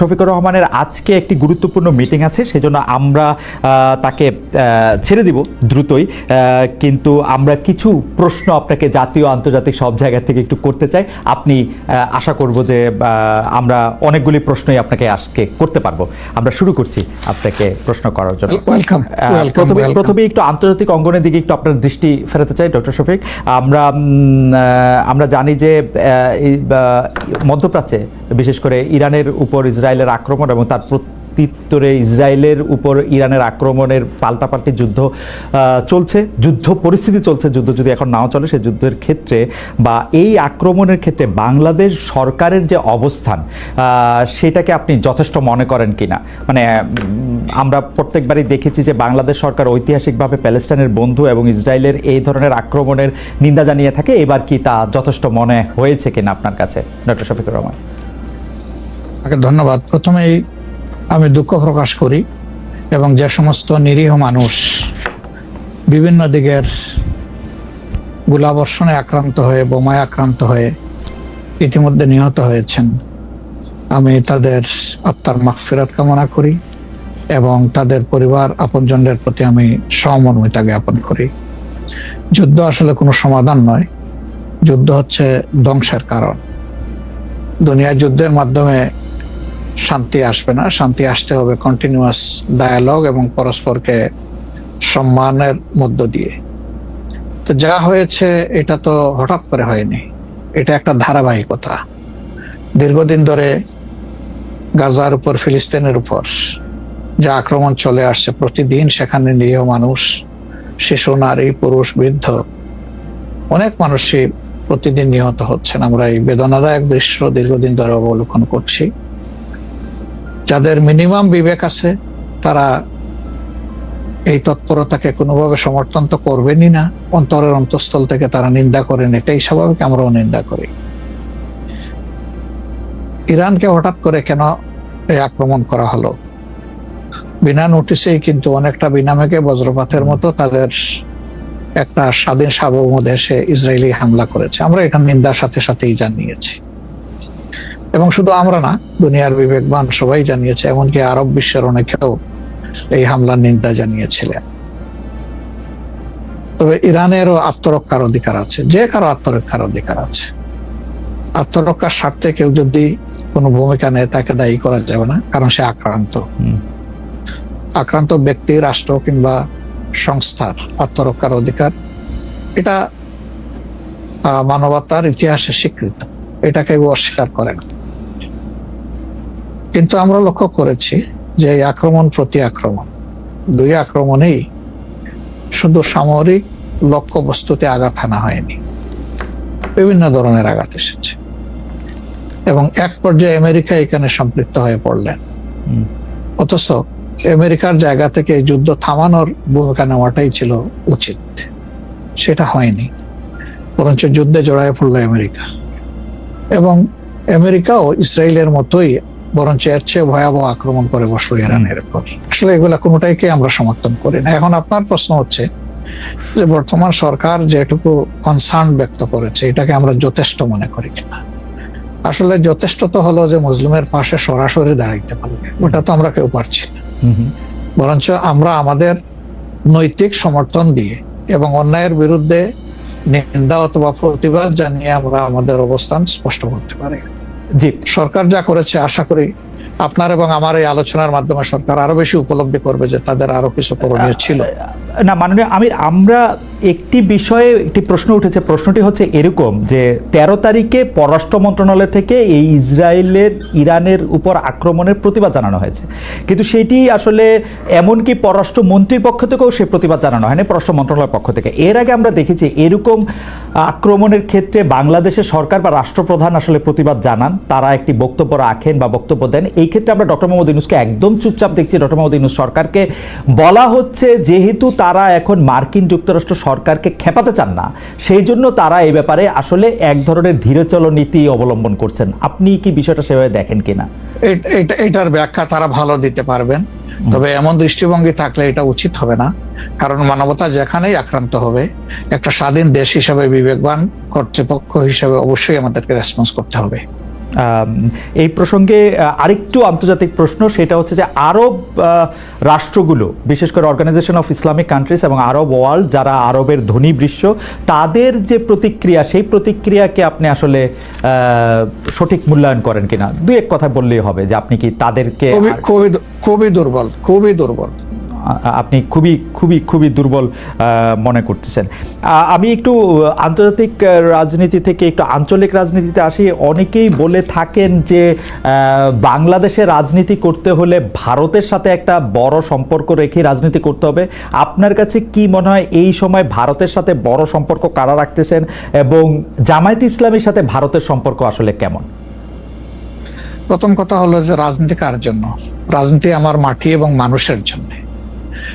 শফিকুর রহমানের আজকে একটি গুরুত্বপূর্ণ মিটিং আছে সেজন্য আমরা তাকে ছেড়ে দিব দ্রুতই। কিন্তু আমরা কিছু প্রশ্ন আপনাকে জাতীয় আন্তর্জাতিক সব জায়গা থেকে একটু করতে চাই। আপনি আশা করব যে আমরা অনেকগুলি প্রশ্নই আপনাকে আজকে করতে পারব। আমরা শুরু করছি আপনাকে প্রশ্ন করার জন্য। প্রথমে প্রথমে একটু আন্তর্জাতিক অঙ্গনের দিকে একটু আপনার দৃষ্টি ফেরাতে চাই ডক্টর শফিক। আমরা আমরা জানি যে মধ্যপ্রাচ্যে বিশেষ করে ইরানের উপর ইসরায়েলের আক্রমণ এবং তার প্রত্যুত্তরে ইসরায়েলের উপর ইরানের আক্রমণের পাল্টাপাল্টি যুদ্ধ চলছে, যুদ্ধ পরিস্থিতি চলছে, যুদ্ধ যদি এখন নাও চলে সে যুদ্ধের ক্ষেত্রে বা এই আক্রমণের ক্ষেত্রে বাংলাদেশ সরকারের যে অবস্থান সেটাকে আপনি যথেষ্ট মনে করেন কিনা? মানে আমরা প্রত্যেকবারই দেখেছি যে বাংলাদেশ সরকার ঐতিহাসিকভাবে প্যালেস্টাইনের বন্ধু এবং ইসরায়েলের এই ধরনের আক্রমণের নিন্দা জানিয়ে থাকে। এবার কি তা যথেষ্ট মনে হয়েছে কিনা আপনার কাছে? ডক্টর শফিকুর রহমান। আপনাকে ধন্যবাদ। প্রথমেই আমি দুঃখ প্রকাশ করি এবং যে সমস্ত নিরীহ মানুষ বিভিন্ন দিকের গোলাবর্ষণে আক্রান্ত হয়ে, বোমায় আক্রান্ত হয়ে ইতিমধ্যে নিহত হয়েছেন। আমি তাদের আত্মার মাগফিরাত কামনা করি এবং তাদের পরিবার আপনজনদের প্রতি আমি সমর্মিতা জ্ঞাপন করি। যুদ্ধ আসলে কোনো সমাধান নয়। যুদ্ধ হচ্ছে ধ্বংসের কারণ। দুনিয়া যুদ্ধের মাধ্যমে শান্তি আসবে না। শান্তি আসতে হবে কন্টিনিউয়াস ডায়ালগ এবং পরস্পরকে সম্মানের মধ্য দিয়ে। তো যা হয়েছে, এটা তো হঠাৎ করে হয়নি। এটা একটা ধারাবাহিকতা। দীর্ঘদিন ধরে গাজার উপর, ফিলিস্তিনের উপর যে আক্রমণ চলে আসছে, প্রতিদিন সেখানে নিরীহ মানুষ, শিশু, নারী, পুরুষ, বৃদ্ধ, অনেক মানুষই প্রতিদিন নিহত হচ্ছেন। আমরা এই বেদনাদায়ক দৃশ্য দীর্ঘদিন ধরে অবলোকন করছি। যাদের মিনিমাম বিবেক আছে, তারা এই তৎপরতাকে কোনোভাবে সমর্থন তো করবেনই না। অন্তরের অন্তঃস্থল থেকে তারা নিন্দা করেন, এটাই স্বাভাবিক, আমরাও নিন্দা করি। ইরানকে হঠাৎ করে কেন এই আক্রমণ করা হলো? বিনা নোটিশেই কিন্তু অনেকটা বিনামেকে বজ্রপাতের মতো তাদের একটা স্বাধীন সার্বভৌম দেশে ইসরায়েলি হামলা করেছে। আমরা এটা নিন্দার সাথে সাথেই জানিয়েছি। এবং শুধু আমরা না দুনিয়ার বিবেকবান সবাই জানিয়েছে এমনকি আরব বিশ্বের অনেকেও এই হামলার নিন্দা জানিয়েছিলেন। তবে ইরানেরও আত্মরক্ষার অধিকার আছে যে কারও আত্মরক্ষার অধিকার আছে। আত্মরক্ষার স্বার্থে কেউ যদি কোনো ভূমিকা নেয় তাকে দায়ী করা যাবে না কারণ সে আক্রান্ত। আক্রান্ত ব্যক্তি রাষ্ট্র কিংবা সংস্থার আত্মরক্ষার অধিকার এটা আহ, মানবতার ইতিহাসে স্বীকৃত। এটা কেউ অস্বীকার করে না। কিন্তু আমরা লক্ষ্য করেছি যে আক্রমণ প্রতি আক্রমণ, দুই আক্রমণেই শুধু সামরিক লক্ষ্য বস্তুতে আঘাত আনা হয়নি, বিভিন্ন ধরনের আঘাত এসেছে। এবং এক পর্যায়ে আমেরিকা এখানে সম্পৃক্ত হয়ে পড়লেন। অথচ আমেরিকার জায়গা থেকে যুদ্ধ থামানোর ভূমিকা নেওয়াটাই ছিল উচিত। সেটা হয়নি। বরঞ্চ যুদ্ধে জড়ায় পড়ল আমেরিকা। এবং আমেরিকাও ইসরায়েলের মতোই বরঞ্চ এর চেয়ে ভয়াবহ আক্রমণ করে বসল ইরানের উপর আসলে এগুলা কোনোটাইকে আমরা সমর্থন করি না। এখন আপনার প্রশ্ন হচ্ছে যে বর্তমান সরকার যেটুকু কনসার্ন ব্যক্ত করেছে এটাকে আমরা যথেষ্ট মনে করি কিনা? আসলে যথেষ্ট তো হলো যে মুসলিমের পাশে সরাসরি দাঁড়াইতে পারবে ওটা তো আমরা কেউ পারছি না। বরঞ্চ আমরা আমাদের নৈতিক সমর্থন দিয়ে এবং অন্যায়ের বিরুদ্ধে নিন্দা অথবা প্রতিবাদ জানিয়ে আমরা আমাদের অবস্থান স্পষ্ট করতে পারি। জি। সরকার যা করেছে, আশা করি আপনার এবং আমার এই আলোচনার মাধ্যমে সরকার আরও বেশি উপলব্ধি করবে যে তাদের আরও কিছু করণীয় ছিল। না, মাননীয়, আমি, আমরা একটি বিষয়ে একটি প্রশ্ন উঠেছে। প্রশ্নটি হচ্ছে এরকম যে, তেরো তারিখে পররাষ্ট্র মন্ত্রণালয় থেকে এই ইসরায়েলের, ইরানের উপর আক্রমণের প্রতিবাদ জানানো হয়েছে। কিন্তু সেটি আসলে এমনকি পররাষ্ট্র মন্ত্রীর পক্ষ থেকেও সে প্রতিবাদ জানানো হয়নি, পররাষ্ট্র মন্ত্রণালয়ের পক্ষ থেকে। এর আগে আমরা দেখেছি এরকম আক্রমণের ক্ষেত্রে বাংলাদেশের সরকার বা রাষ্ট্রপ্রধান আসলে প্রতিবাদ জানান। তারা একটি বক্তব্য রাখেন বা বক্তব্য দেন। এই ক্ষেত্রে আমরা ডক্টর মোহাম্মদ ইউনুসকে একদম চুপচাপ দেখছি। ডক্টর মোহাম্মদ ইউনুস সরকারকে বলা হচ্ছে, যেহেতু তারা এখন মার্কিন যুক্তরাষ্ট্র সরকারকে খেপাতে চান না। সেই জন্য তারা এই ব্যাপারে আসলে এক ধরনের ধীরচল নীতি অবলম্বন করছেন। আপনি কি বিষয়টা সেভাবে দেখেন কিনা? এটা- এটার ব্যাখ্যা তারা ভালো দিতে পারবেন। তবে এমন দৃষ্টিভঙ্গি থাকলে এটা উচিত হবে না। কারণ মানবতা যেখানেই আক্রান্ত হবে একটা স্বাধীন দেশ হিসাবে বিবেকবান কর্তৃপক্ষ হিসাবে অবশ্যই আমাদেরকে রেসপন্স করতে হবে। এই প্রসঙ্গে আরেকটু আন্তর্জাতিক প্রশ্ন, সেটা হচ্ছে যে আরব রাষ্ট্রগুলো, বিশেষ করে অর্গানাইজেশন অফ ইসলামিক কান্ট্রিজ এবং আরব ওয়ার্ল্ড, যারা আরবের ধনী বৃশ্ব, তাদের যে প্রতিক্রিয়া, সেই প্রতিক্রিয়াকে আপনি আসলে সঠিক মূল্যায়ন করেন কিনা? দু এক কথা বললেই হবে যে আপনি কি তাদেরকে খুবই দুর্বল খুবই দুর্বল। আপনি খুবই খুবই খুবই দুর্বল মনে করতেছেন। আমি একটু আন্তর্জাতিক রাজনীতি থেকে একটু আঞ্চলিক রাজনীতিতে আসি। অনেকেই বলে থাকেন যে বাংলাদেশে রাজনীতি করতে হলে ভারতের সাথে একটা বড় সম্পর্ক রেখে রাজনীতি করতে হবে। আপনার কাছে কি মনে হয় এই সময় ভারতের সাথে বড় সম্পর্ক কারা রাখতেছেন? এবং জামায়াত ইসলামের সাথে ভারতের সম্পর্ক আসলে কেমন? প্রথম কথা হলো যে রাজনীতি কার জন্য? রাজনীতি আমার মাটি এবং মানুষের জন্য।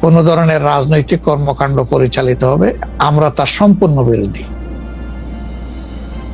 কোনো ধরনের রাজনৈতিক কর্মকাণ্ড পরিচালিত হবে আমরা তার সম্পূর্ণ বিরোধী।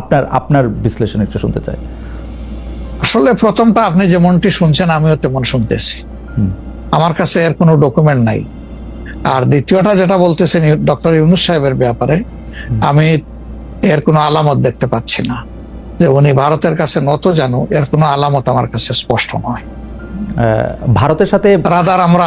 আপনার আপনার বিশ্লেষণ একটু শুনতে চাই। আসলে প্রথমটা আপনি যেমনটি শুনছেন আমিও তেমন শুনতেছি। আমার কাছে এর কোনো ডকুমেন্ট নাই। আর দ্বিতীয়টা যেটা বলতেছেন ডক্টর ইউনুস সাহেবের ব্যাপারে আমি এর কোনো আলামত দেখতে পাচ্ছি না। যে উনি ভারতের কাছে নত জানু এর কোনো আলামত আমার কাছে স্পষ্ট নয়। ভারতের সাথে রাদার আমরা